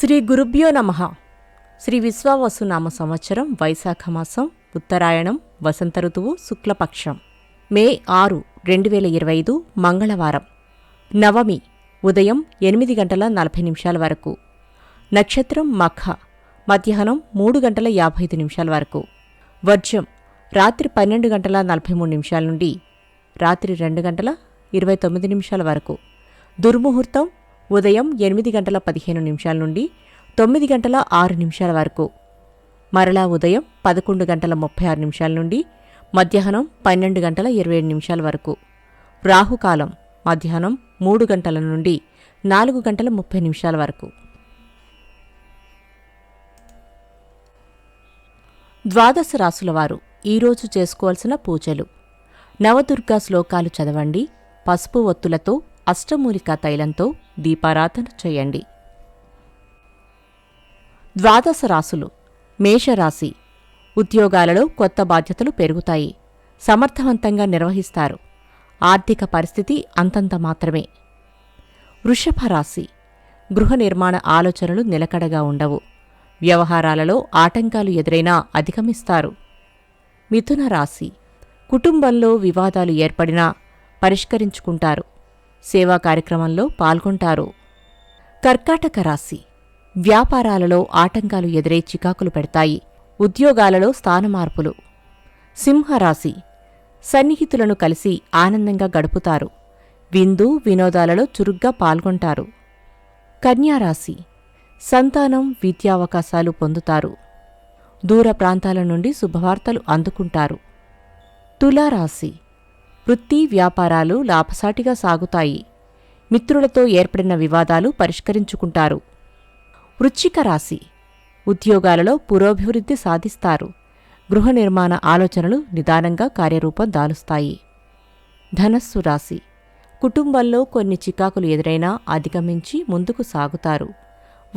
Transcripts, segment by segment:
శ్రీ గురుభ్యో నమ. శ్రీ విశ్వావసునామ సంవత్సరం వైశాఖ మాసం ఉత్తరాయణం వసంత ఋతువు శుక్లపక్షం. మే ఆరు రెండు వేల ఇరవై ఐదు మంగళవారం. నవమి ఉదయం ఎనిమిది గంటల నలభై నిమిషాల వరకు. నక్షత్రం మఖ మధ్యాహ్నం మూడు గంటల యాభై ఐదు నిమిషాల వరకు. వర్జం రాత్రి పన్నెండు గంటల నలభై మూడు నిమిషాల నుండి రాత్రి రెండు గంటల ఇరవై తొమ్మిది నిమిషాల వరకు. దుర్ముహూర్తం ఉదయం ఎనిమిది గంటల పదిహేను నిమిషాల నుండి తొమ్మిది గంటల ఆరు నిమిషాల వరకు. మరలా ఉదయం పదకొండు గంటల ముప్పై ఆరు నిమిషాల నుండి మధ్యాహ్నం పన్నెండు గంటల ఇరవై ఏడు నిమిషాల వరకు. రాహుకాలం మధ్యాహ్నం మూడు గంటల నుండి నాలుగు గంటల ముప్పై నిమిషాల వరకు. ద్వాదశ రాసులవారు ఈరోజు చేసుకోవాల్సిన పూజలు. నవదుర్గా శ్లోకాలు చదవండి. పసుపు ఒత్తులతో అష్టమూలికా తైలంతో దీపారాధన చేయండి. ద్వాదశ రాసులు మేషరాశి ఉద్యోగాలలో కొత్త బాధ్యతలు పెరుగుతాయి. సమర్థవంతంగా నిర్వహిస్తారు. ఆర్థిక పరిస్థితి అంతంత మాత్రమే. వృషభ రాశి గృహ నిర్మాణ ఆలోచనలు నిలకడగా ఉండవు. వ్యవహారాలలో ఆటంకాలు ఎదురైనా అధిగమిస్తారు. మిథున రాశి కుటుంబంలో వివాదాలు ఏర్పడినా పరిష్కరించుకుంటారు. సేవా కార్యక్రమంలో పాల్గొంటారు. కర్కాటక రాశి. వ్యాపారాలలో ఆటంకాలు ఎదురై చికాకులు పెడతాయి. ఉద్యోగాలలో స్థానమార్పులు. సింహరాశి. సన్నిహితులను కలిసి ఆనందంగా గడుపుతారు. విందు వినోదాలలో చురుగ్గా పాల్గొంటారు. కన్యారాశి. సంతానం విద్యావకాశాలు పొందుతారు. దూర ప్రాంతాల నుండి శుభవార్తలు అందుకుంటారు. తులారాశి. వృత్తి వ్యాపారాలు లాభసాటిగా సాగుతాయి. మిత్రులతో ఏర్పడిన వివాదాలు పరిష్కరించుకుంటారు. వృచ్చిక రాశి. ఉద్యోగాలలో పురోభివృద్ధి సాధిస్తారు. గృహ నిర్మాణ ఆలోచనలు నిదానంగా కార్యరూపం దాలుస్తాయి. ధనస్సు రాశి. కుటుంబంలో కొన్ని చికాకులు ఎదురైనా అధిగమించి ముందుకు సాగుతారు.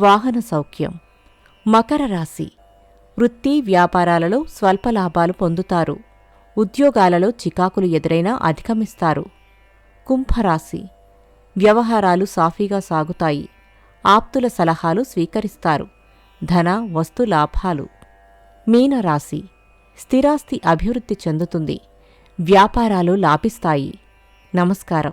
వాహన సౌఖ్యం. మకర రాశి. వృత్తి వ్యాపారాలలో స్వల్ప లాభాలు పొందుతారు. ఉద్యోగాలలో చికాకులు ఎదురైనా అధిగమిస్తారు. కుంభరాశి. వ్యవహారాలు సాఫీగా సాగుతాయి. ఆప్తుల సలహాలు స్వీకరిస్తారు. ధన వస్తు లాభాలు. మీనరాశి. స్థిరాస్తి అభివృద్ధి చెందుతుంది. వ్యాపారాలు లాభిస్తాయి. నమస్కారం.